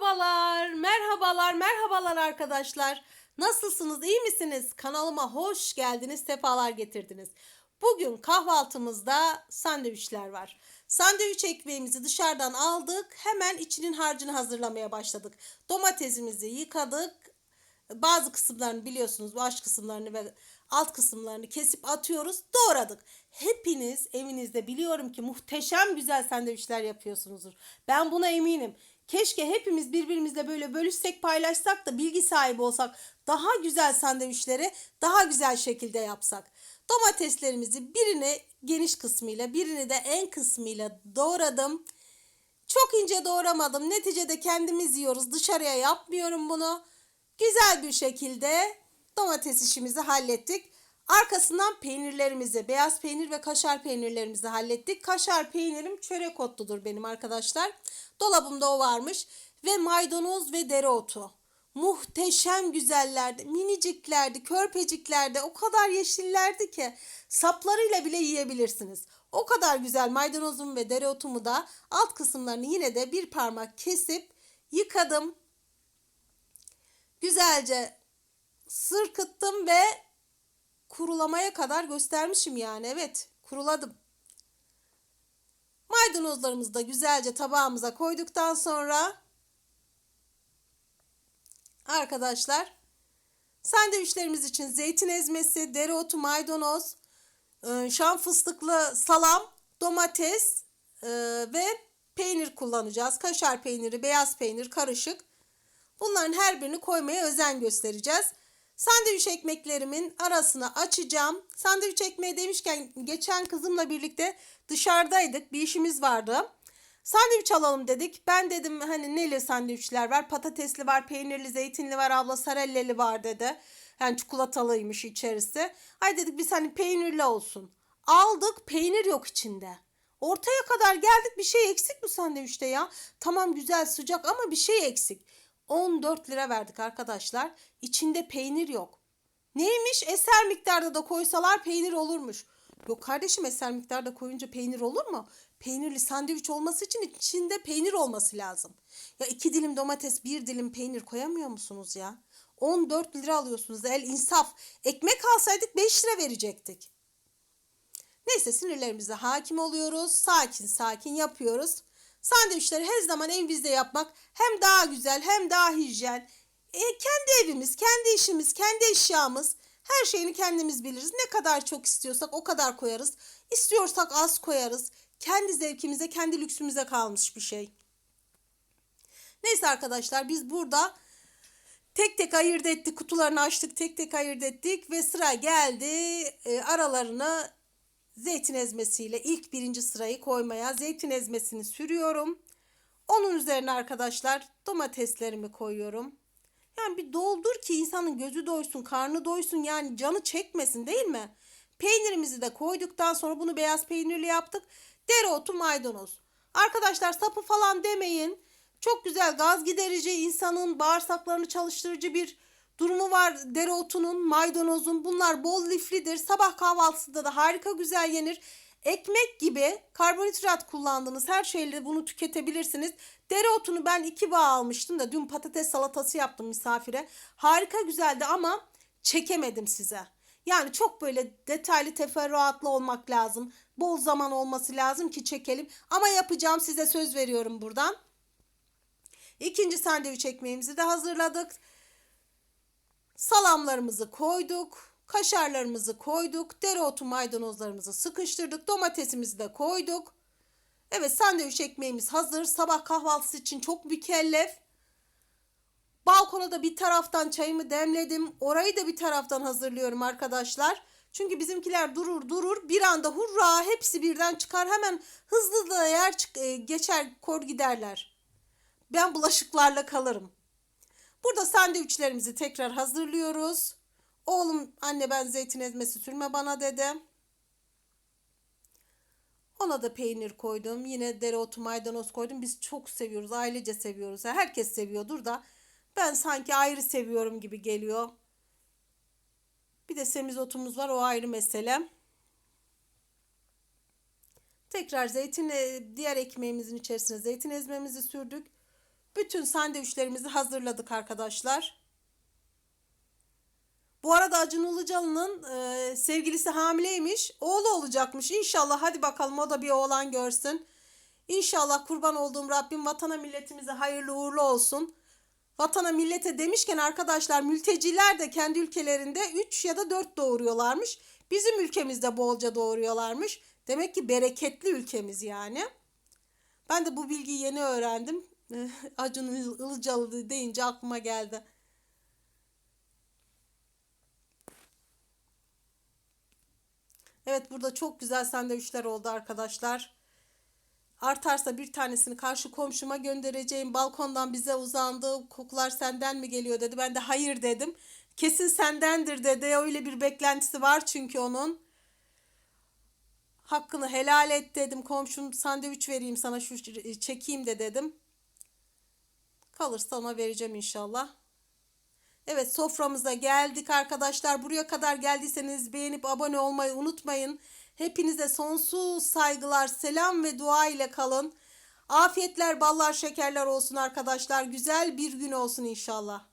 Merhabalar, merhabalar, merhabalar arkadaşlar. Nasılsınız, iyi misiniz? Kanalıma hoş geldiniz, sefalar getirdiniz. Bugün kahvaltımızda sandviçler var. Sandviç ekmeğimizi dışarıdan aldık. Hemen içinin harcını hazırlamaya başladık. Domatesimizi yıkadık. Bazı kısımlarını biliyorsunuz, baş kısımlarını ve alt kısımlarını kesip atıyoruz. Doğradık. Hepiniz evinizde biliyorum ki muhteşem güzel sandviçler yapıyorsunuzdur. Ben buna eminim. Keşke hepimiz birbirimizle böyle bölüşsek paylaşsak da bilgi sahibi olsak. Daha güzel sandviçleri daha güzel şekilde yapsak. Domateslerimizi birini geniş kısmıyla birini de en kısmıyla doğradım. Çok ince doğramadım. Neticede kendimiz yiyoruz. Dışarıya yapmıyorum bunu. Güzel bir şekilde domates işimizi hallettik. Arkasından peynirlerimizi, beyaz peynir ve kaşar peynirlerimizi hallettik. Kaşar peynirim çörek otludur benim arkadaşlar. Dolabımda o varmış. Ve maydanoz ve dereotu. Muhteşem güzellerdi. Miniciklerdi, körpeciklerdi. O kadar yeşillerdi ki saplarıyla bile yiyebilirsiniz. O kadar güzel maydanozum ve dereotumu da alt kısımlarını yine de bir parmak kesip yıkadım. Güzelce sırkıttım ve kurulamaya kadar göstermişim yani. Evet, kuruladım. Maydanozlarımızı da güzelce tabağımıza koyduktan sonra arkadaşlar sandviçlerimiz için zeytin ezmesi, dereotu, maydanoz, e, şam fıstıklı salam, domates e, ve peynir kullanacağız. Kaşar peyniri, beyaz peynir karışık. Bunların her birini koymaya özen göstereceğiz. Sandviç ekmeklerimin arasına açacağım. Sandviç ekmeği demişken geçen kızımla birlikte dışarıdaydık. Bir işimiz vardı. Sandviç alalım dedik. Ben dedim hani neli sandviçler var? Patatesli var, peynirli, zeytinli var, abla sarelleli var dedi. Yani çikolatalıymış içerisi. Ay dedik biz hani peynirli olsun. Aldık peynir yok içinde. Ortaya kadar geldik bir şey eksik bu sandviçte ya. Tamam güzel sıcak ama bir şey eksik. 14 lira verdik arkadaşlar. İçinde peynir yok. Neymiş? Eser miktarda da koysalar peynir olurmuş. Yok kardeşim eser miktarda koyunca peynir olur mu? Peynirli sandviç olması için içinde peynir olması lazım. Ya iki dilim domates bir dilim peynir koyamıyor musunuz ya? 14 lira alıyorsunuz el insaf. Ekmek alsaydık 5 lira verecektik. Neyse sinirlerimize hakim oluyoruz. Sakin sakin yapıyoruz. Sandviçleri her zaman evimizde yapmak hem daha güzel hem daha hijyen. E, kendi evimiz, kendi işimiz, kendi eşyamız. Her şeyini kendimiz biliriz. Ne kadar çok istiyorsak o kadar koyarız. İstiyorsak az koyarız. Kendi zevkimize, kendi lüksümüze kalmış bir şey. Neyse arkadaşlar biz burada tek tek ayırt ettik. Kutularını açtık, tek tek ayırt ettik ve sıra geldi e, aralarını zeytin ezmesiyle ilk birinci sırayı koymaya. Zeytin ezmesini sürüyorum. Onun üzerine arkadaşlar domateslerimi koyuyorum. Yani bir doldur ki insanın gözü doysun, karnı doysun yani canı çekmesin değil mi? Peynirimizi de koyduktan sonra bunu beyaz peynirli yaptık. Dereotu, maydanoz. Arkadaşlar sapı falan demeyin. Çok güzel gaz giderici, insanın bağırsaklarını çalıştırıcı bir durumu var. Dereotunun, maydanozun bunlar bol liflidir. Sabah kahvaltısında da harika güzel yenir. Ekmek gibi karbonhidrat kullandığınız her şeyle bunu tüketebilirsiniz. Dereotunu ben iki bağ almıştım da dün patates salatası yaptım misafire. Harika güzeldi ama çekemedim size. Yani çok böyle detaylı teferruatlı olmak lazım. Bol zaman olması lazım ki çekelim. Ama yapacağım size söz veriyorum buradan. İkinci sandviç ekmeğimizi de hazırladık. Salamlarımızı koyduk. Kaşarlarımızı koyduk. Dereotu maydanozlarımızı sıkıştırdık. Domatesimizi de koyduk. Evet sandviç ekmeğimiz hazır. Sabah kahvaltısı için çok mükellef. Balkona da bir taraftan çayımı demledim. Orayı da bir taraftan hazırlıyorum arkadaşlar. Çünkü bizimkiler durur durur bir anda hurra hepsi birden çıkar hemen hızlı da yer e, geçer kor giderler. Ben bulaşıklarla kalırım. Burada sandviçlerimizi tekrar hazırlıyoruz. Oğlum anne ben zeytin ezmesi sürme bana dedi. Ona da peynir koydum. Yine dereotu maydanoz koydum. Biz çok seviyoruz. Ailece seviyoruz. Herkes seviyordur da ben sanki ayrı seviyorum gibi geliyor. Bir de semizotumuz var. O ayrı mesele. Tekrar zeytin diğer ekmeğimizin içerisine zeytin ezmemizi sürdük. Bütün sandviçlerimizi hazırladık arkadaşlar. Bu arada Acun Ilıcalı'nın e, sevgilisi hamileymiş. Oğlu olacakmış. İnşallah hadi bakalım o da bir oğlan görsün. İnşallah kurban olduğum Rabbim vatana milletimize hayırlı uğurlu olsun. Vatana millete demişken arkadaşlar mülteciler de kendi ülkelerinde 3 ya da 4 doğuruyorlarmış. Bizim ülkemizde bolca doğuruyorlarmış. Demek ki bereketli ülkemiz yani. Ben de bu bilgiyi yeni öğrendim. Acun Ilıcalı deyince aklıma geldi. Evet burada çok güzel sandviçler oldu arkadaşlar. Artarsa bir tanesini karşı komşuma göndereceğim. Balkondan bize uzandı. Kokular senden mi geliyor dedi. Ben de hayır dedim. Kesin sendendir dedi. Öyle bir beklentisi var çünkü onun. Hakkını helal et dedim. Komşum sandviç vereyim sana şu çekeyim de dedim. Kalırsa ona vereceğim inşallah. Evet soframıza geldik arkadaşlar. Buraya kadar geldiyseniz beğenip abone olmayı unutmayın. Hepinize sonsuz saygılar, selam ve dua ile kalın. Afiyetler, ballar, şekerler olsun arkadaşlar. Güzel bir gün olsun inşallah.